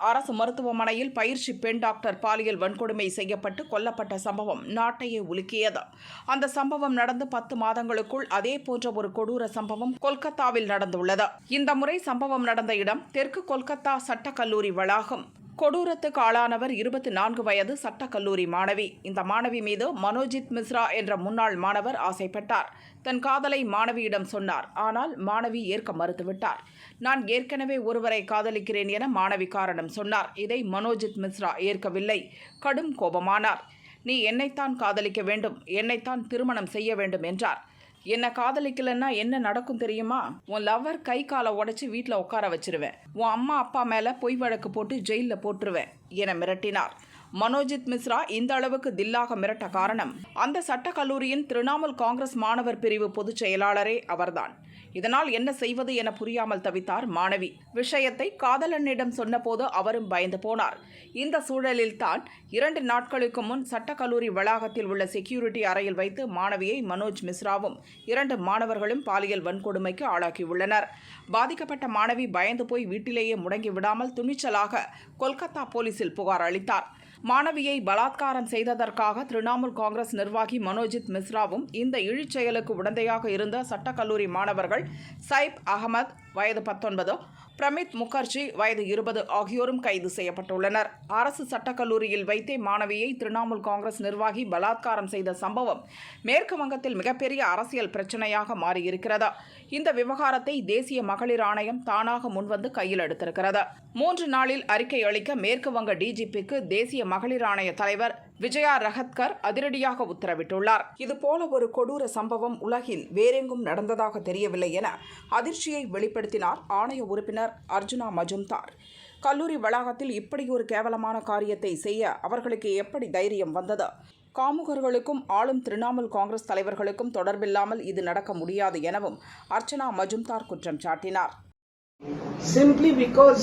அரசு மருத்துவமனையில் பயிற்சி பெண் டாக்டர் பாலியல் வன்கொடுமை செய்யப்பட்டு கொல்லப்பட்ட சம்பவம் நாட்டையே உலுக்கியது. அந்த சம்பவம் நடந்து பத்து மாதங்களுக்குள் அதே போன்ற ஒரு கொடூர சம்பவம் கொல்கத்தாவில் நடந்துள்ளது. இந்த முறை சம்பவம் நடந்த இடம் தெற்கு கொல்கத்தா சட்டக்கல்லூரி வளாகம். கொடூரத்துக்கு ஆளானவர் இருபத்தி நான்கு வயது சட்டக்கல்லூரி மாணவி. இந்த மாணவி மீது மனோஜித் மிஸ்ரா என்ற முன்னாள் மாணவர் ஆசைப்பட்டார். தன் காதலை மாணவியிடம் சொன்னார். ஆனால் மாணவி ஏற்க மறுத்துவிட்டார். நான் ஏற்கனவே ஒருவரை காதலிக்கிறேன் என மாணவி காரணம் சொன்னார். இதை மனோஜித் மிஸ்ரா ஏற்கவில்லை. கடும் கோபமானார். நீ என்னைத்தான் காதலிக்க வேண்டும். என்னைத்தான் திருமணம் செய்ய வேண்டும் என்றார். என்னை காதலிக்கலன்னா என்ன நடக்கும் தெரியுமா? உன் லவ்வர் கை காலை உடச்சி வீட்டில் உட்கார வச்சிருவேன். உன் அம்மா அப்பா மேலே பொய் வழக்கு போட்டு ஜெயிலில் போட்டுருவேன் என மிரட்டினார். மனோஜித் மிஸ்ரா இந்த அளவுக்கு தில்லாக மிரட்ட காரணம் அந்த சட்டக்கல்லூரியின் திரிணாமுல் காங்கிரஸ் மாணவர் பிரிவு பொதுச் செயலாளரே அவர்தான். இதனால் என்ன செய்வது என புரியாமல் தவித்தார் மாணவி. விஷயத்தை காதலனிடம் சொன்னபோது அவரும் பயந்து போனார். இந்த சூழலில் தான் இரண்டு நாட்களுக்கு முன் சட்டக்கல்லூரி வளாகத்தில் உள்ள செக்யூரிட்டி அறையில் வைத்து மாணவியை மனோஜ் மிஸ்ராவும் இரண்டு மாணவர்களும் பாலியல் வன்கொடுமைக்கு ஆளாக்கியுள்ளனர். பாதிக்கப்பட்ட மாணவி பயந்து போய் வீட்டிலேயே முடங்கி விடாமல் துணிச்சலாக கொல்கத்தா போலீசில் புகார் அளித்தார். மாணவியை பலாத்காரம் செய்ததற்காக திரிணாமுல் காங்கிரஸ் நிர்வாகி மனோஜித் மிஸ்ராவும் இந்த இழிச்செயலுக்கு உடந்தையாக இருந்த சட்டக்கல்லூரி மாணவர்கள் சைப் அகமது வயது பத்தொன்பது பிரமித் முகர்ஜி வயது இருபது ஆகியோரும் கைது செய்யப்பட்டுள்ளனர். அரசு சட்டக்கல்லூரியில் வைத்தே மாணவியை திரிணாமுல் காங்கிரஸ் நிர்வாகி பலாத்காரம் செய்த சம்பவம் மேற்கு வங்கத்தில் மிகப்பெரிய அரசியல் பிரச்சனையாக மாறியிருக்கிறது. இந்த விவகாரத்தை தேசிய மகளிர் ஆணையம் தானாக முன்வந்து கையில் எடுத்திருக்கிறது. மூன்று நாளில் அறிக்கை அளிக்க மேற்கு வங்க டிஜிபிக்கு தேசிய மகளிர் ஆணைய தலைவர் விஜயா ரஹத்கர் அதிரடியாக உத்தரவிட்டுள்ளார். இதுபோல ஒரு கொடூர சம்பவம் உலகில் வேறெங்கும் நடந்ததாக தெரியவில்லை என அதிர்ச்சியை வெளிப்படுத்தினார் ஆணைய உறுப்பினர் அர்ஜுனா மஜும்தார். கல்லூரி வளாகத்தில் இப்படி ஒரு கேவலமான காரியத்தை செய்ய அவர்களுக்கு எப்படி தைரியம் வந்தது? காமுகர்களுக்கும் ஆளும் திரிணாமுல் காங்கிரஸ் தலைவர்களுக்கும் தொடர்பில்லாமல் இது நடக்க முடியாது எனவும் அர்ச்சனா மஜும்தார் குற்றம் சாட்டினார். Simply because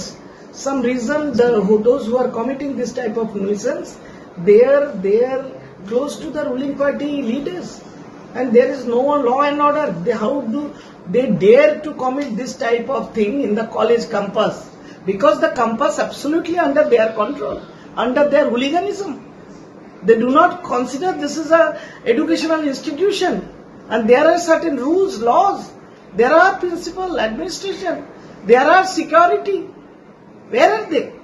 some reason the who, those who are committing this type of nuisance they are they are close to the ruling party leaders. And there is no law and order. They, how do they dare to commit this type of thing in the college campus? Because the campus absolutely under their control under their hooliganism. They do not consider this is a educational institution. And there are certain rules laws. There are principal administration. There are security. Where are they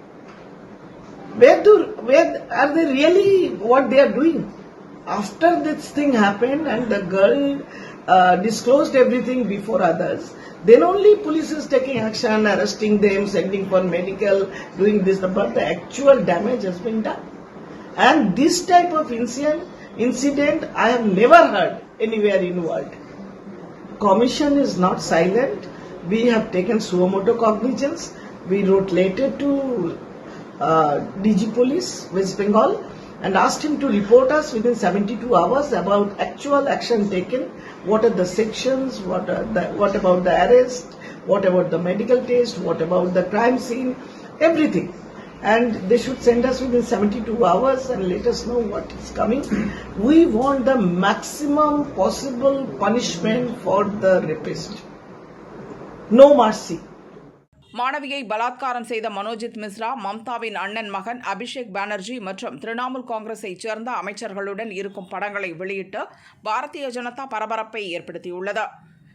where do where are they really what they are doing after this thing happened and the girl uh, disclosed everything before others then only police is taking action arresting them sending for medical doing this but the actual damage has been done and this type of incident, incident I have never heard anywhere in world. Commission is not silent. We have taken suo motu cognizance. We wrote letter to uh, DG Police, West Bengal, and asked him to report us within 72 hours about actual action taken. What are the sections? What are the, what about the arrest? What about the medical test? What about the crime scene? Everything and they should send us within 72 hours and let us know what is coming. We want the maximum possible punishment for the rapist. No mercy. மாணவியை பலாத்காரம் செய்த மனோஜித் மிஸ்ரா மம்தாவின் அண்ணன் மகன் அபிஷேக் பானர்ஜி மற்றும் திரிணாமுல் காங்கிரஸை சேர்ந்த அமைச்சர்களுடன் இருக்கும் படங்களை வெளியிட்டு பாரதிய ஜனதா பரபரப்பை ஏற்படுத்தியுள்ளது.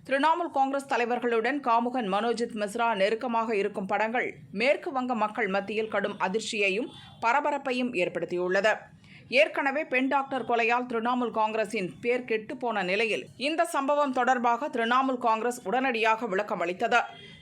திரிணாமுல் காங்கிரஸ் தலைவர்களுடன் காமுகன் மனோஜித் மிஸ்ரா நெருக்கமாக இருக்கும் படங்கள் மேற்கு வங்க மக்கள் மத்தியில் கடும் அதிர்ச்சியையும் பரபரப்பையும் ஏற்படுத்தியுள்ளது. ஏற்கனவே பெண் டாக்டர் கொலையால் திரிணாமுல் காங்கிரசின் பேர் கெட்டுப்போன நிலையில் இந்த சம்பவம் தொடர்பாக திரிணாமுல் காங்கிரஸ் உடனடியாக விளக்கம் அளித்தது.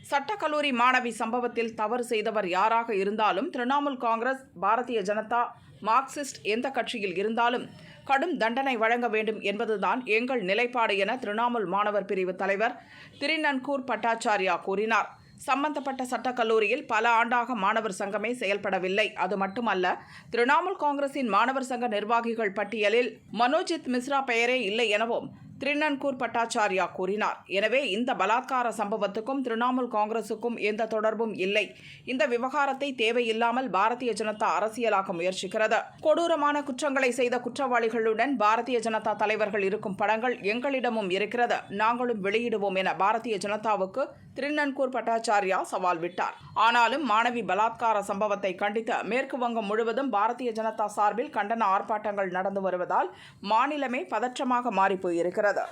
சட்டக்கல்லூரி மாணவி சம்பவத்தில் தவறு செய்தவர் யாராக இருந்தாலும் திரிணாமுல் காங்கிரஸ் பாரதிய ஜனதா மார்க்சிஸ்ட் எந்த கட்சியில் இருந்தாலும் கடும் தண்டனை வழங்க வேண்டும் என்பதுதான் எங்கள் நிலைப்பாடு என திரிணாமுல் மாணவர் பிரிவு தலைவர் திருநன்கூர் பட்டாச்சாரியா கூறினார். சம்பந்தப்பட்ட சட்டக்கல்லூரியில் பல ஆண்டாக மாணவர் சங்கமே செயல்படவில்லை. அது மட்டுமல்ல திரிணாமுல் காங்கிரசின் மாணவர் சங்க நிர்வாகிகள் பட்டியலில் மனோஜித் மிஸ்ரா பெயரே இல்லை எனவும் திருநன்கூர் பட்டாச்சாரியா கூறினார். எனவே இந்த பலாத்கார சம்பவத்துக்கும் திரிணாமுல் காங்கிரசுக்கும் எந்த தொடர்பும் இல்லை. இந்த விவகாரத்தை தேவையில்லாமல் பாரதிய ஜனதா அரசியலாக்க முயற்சிக்கிறது. கொடூரமான குற்றங்களை செய்த குற்றவாளிகளுடன் பாரதிய ஜனதா தலைவர்கள் இருக்கும் படங்கள் எங்களிடமும் இருக்கிறது. நாங்களும் வெளியிடுவோம் என பாரதிய ஜனதாவுக்கு திருநன்கூர் பட்டாச்சாரியா சவால் விட்டார். ஆனாலும் மாணவி பலாத்கார சம்பவத்தை கண்டித்து மேற்கு வங்கம் முழுவதும் பாரதிய ஜனதா சார்பில் கண்டன ஆர்ப்பாட்டங்கள் நடந்து வருவதால் மாநிலமே பதற்றமாக மாறிப்போயிருக்கிறது